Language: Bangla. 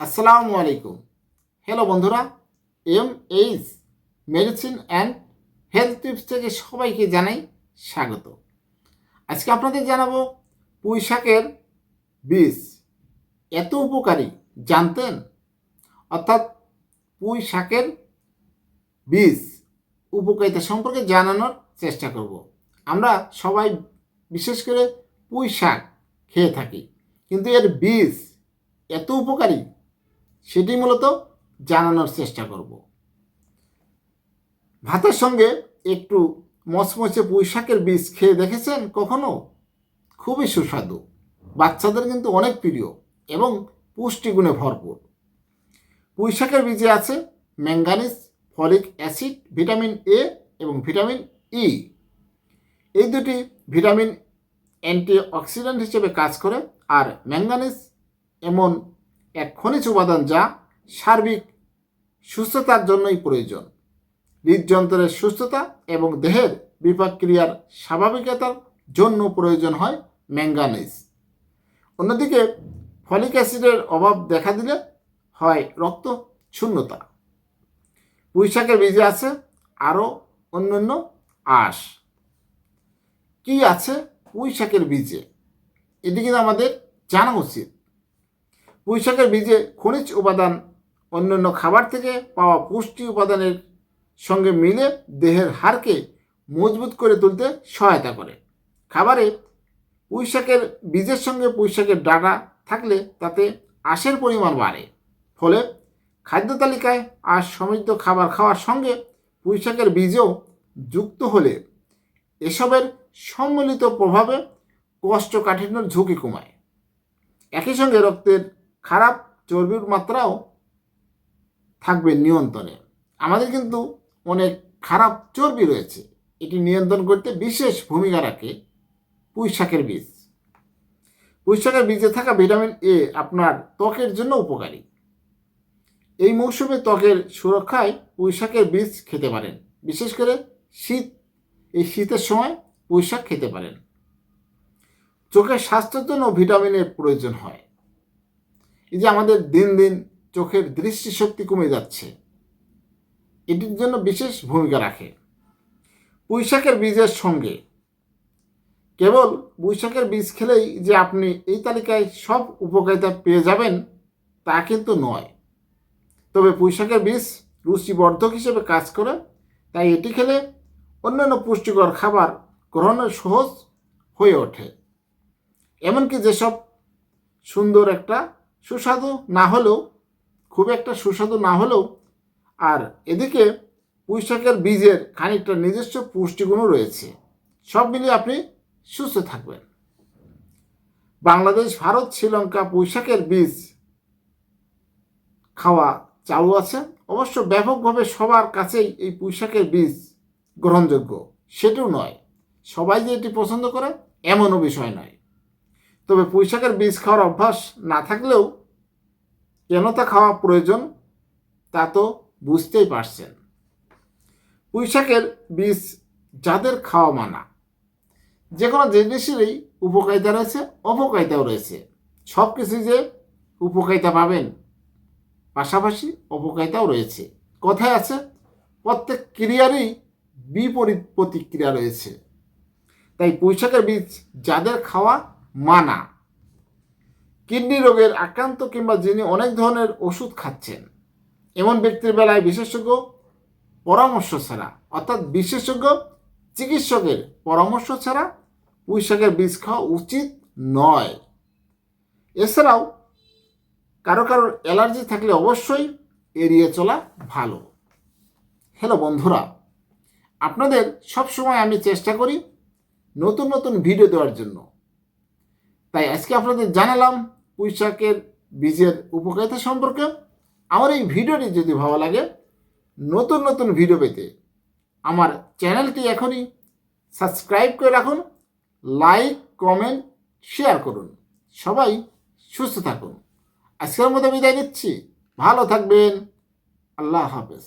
আসসালামু আলাইকুম। হ্যালো বন্ধুরা M H medicine and health tips থেকে সবাইকে জানাই স্বাগত। আজকে আপনাদের জানাব পুঁই শাকের বীজ। এত উপকারী, জানতেন? অর্থাৎ পুঁই শাকের বীজ উপকারিতা সম্পর্কে জানানোর চেষ্টা করব। আমরা সবাই বিশেষ করে পুঁই শাক খেয়ে থাকি, কিন্তু এর বীজ এত উপকারী সেটি মূলত জানানোর চেষ্টা করব। ভাতের সঙ্গে একটু মচমচে পুঁই শাকের বীজ খেয়ে দেখেছেন কখনো? খুবই সুস্বাদু। বাচ্চাদের কিন্তু অনেক প্রিয় এবং পুষ্টিগুণে ভরপুর। পুঁই শাকের বীজে আছে manganese, folic acid, vitamin A এবং ভিটামিন ই। এই দুটি ভিটামিন অ্যান্টিঅক্সিডেন্ট হিসেবে কাজ করে, আর ম্যাঙ্গানিজ এমন এক খনিজ উপাদান যা সার্বিক সুস্থতার জন্যই প্রয়োজন। হৃদযন্ত্রের সুস্থতা এবং দেহের বিপাক ক্রিয়ার স্বাভাবিকতার জন্য প্রয়োজন হয় ম্যাঙ্গানিজ। অন্যদিকে ফলিক অ্যাসিডের অভাব দেখা দিলে হয় রক্ত শূন্যতা। পুঁইশাকের বীজে আছে, আরও অন্যান্য আঁশ। কি আছে পুঁই শাকের বীজে? এটি কিন্তু আমাদের জানা উচিত। পুঁই শাকের বীজে খনিজ উপাদান অন্যান্য খাবার থেকে পাওয়া পুষ্টি উপাদানের সঙ্গে মিলে দেহের হাড়কে মজবুত করে তুলতে সহায়তা করে। খাবারে পুঁই শাকের বীজের সঙ্গে পুঁই শাকের ডাটা থাকলে তাতে আঁশের পরিমাণ বাড়ে। ফলে খাদ্য তালিকায় আঁশ সমৃদ্ধ খাবার খাওয়ার সঙ্গে পুঁই শাকের বীজও যুক্ত হলে এসবের সম্মিলিত প্রভাবে কোষ্ঠকাঠিন্যর ঝুঁকি কমায়। একই সঙ্গে রক্তের খারাপ চর্বির মাত্রাও থাকবে নিয়ন্ত্রণে। আমাদের কিন্তু অনেক খারাপ চর্বি রয়েছে। এটি নিয়ন্ত্রণ করতে বিশেষ ভূমিকা রাখে পুঁই শাকের বীজ। পুঁই শাকের বীজে থাকা ভিটামিন এ আপনার ত্বকের জন্য উপকারী। এই মৌসুমে ত্বকের সুরক্ষায় পুঁই শাকের বীজ খেতে পারেন। বিশেষ করে শীত, এই শীতের সময় পুঁই শাক খেতে পারেন। চোখের স্বাস্থ্যের জন্য ভিটামিনের প্রয়োজন হয়। এই যে আমাদের দিন দিন চোখের দৃষ্টিশক্তি কমে যাচ্ছে, এটির জন্য বিশেষ ভূমিকা রাখে। পুঁইশাকের বীজের সঙ্গে, কেবল পুঁইশাকের বীজ খেলেই যে আপনি এই তালিকায় সব উপকারিতা পেয়ে যাবেন, তা কিন্তু নয়। তবে পুঁইশাকের বীজ রুচিবর্ধক হিসেবে কাজ করে, তাই এটি খেলে অন্যান্য পুষ্টিকর খাবার গ্রহণের সহজ হয়ে ওঠে। এমনকি যেসব সুন্দর একটা সুস্বাদু না হলেও, খুব একটা সুস্বাদু না হলেও, আর এদিকে পুঁইশাকের বীজের খানিকটা নিজস্ব পুষ্টিগুণও রয়েছে। সব মিলিয়ে আপনি সুস্থ থাকবেন। বাংলাদেশ, ভারত, শ্রীলঙ্কা পুঁইশাকের বীজ খাওয়া চালু আছে। অবশ্য ব্যাপকভাবে সবার কাছেই এই পুঁইশাকের বীজ গ্রহণযোগ্য। সেটিও নয়। সবাই যে এটি পছন্দ করে, এমনও বিষয় নয়। তবে পুঁইশাকের বীজ খাওয়ার অভ্যাস না থাকলেও কেন তা খাওয়া প্রয়োজন তা তো বুঝতেই পারছেন। পুঁইশাকের বীজ যাদের খাওয়া মানা যে কোনো জিনিসেরই উপকারিতা রয়েছে, অপকারিতাও রয়েছে। সব কিছু যে উপকারিতা পাবেন, পাশাপাশি অপকারিতাও রয়েছে। কথায় আছে, প্রত্যেক ক্রিয়ারই বিপরীত প্রতিক্রিয়া রয়েছে। তাই পুঁইশাকের বীজ যাদের খাওয়া মানা। কিডনি রোগের আক্রান্ত কিংবা যিনি অনেক ধরনের ওষুধ খাচ্ছেন, এমন ব্যক্তির বেলায় বিশেষজ্ঞ পরামর্শ ছাড়া, অর্থাৎ বিশেষজ্ঞ চিকিৎসকের পরামর্শ ছাড়া পুঁইশাকের বীজ খাওয়া উচিত নয়। এছাড়াও কারও কারোর অ্যালার্জি থাকলে অবশ্যই এড়িয়ে চলা ভালো। হ্যালো বন্ধুরা, আপনাদের সব সময় আমি চেষ্টা করি নতুন নতুন ভিডিও দেওয়ার জন্য। তাই আজকে আপনাদের জানালাম পুঁই শাকের বীজের উপকারিতা সম্পর্কে। আমার এই ভিডিওটি যদি ভালো লাগে, নতুন নতুন ভিডিও পেতে আমার চ্যানেলটি এখনই সাবস্ক্রাইব করে রাখুন, লাইক, কমেন্ট, শেয়ার করুন। সবাই সুস্থ থাকুন। আজকের মতো বিদায় নিচ্ছি। ভালো থাকবেন। আল্লাহ হাফেজ।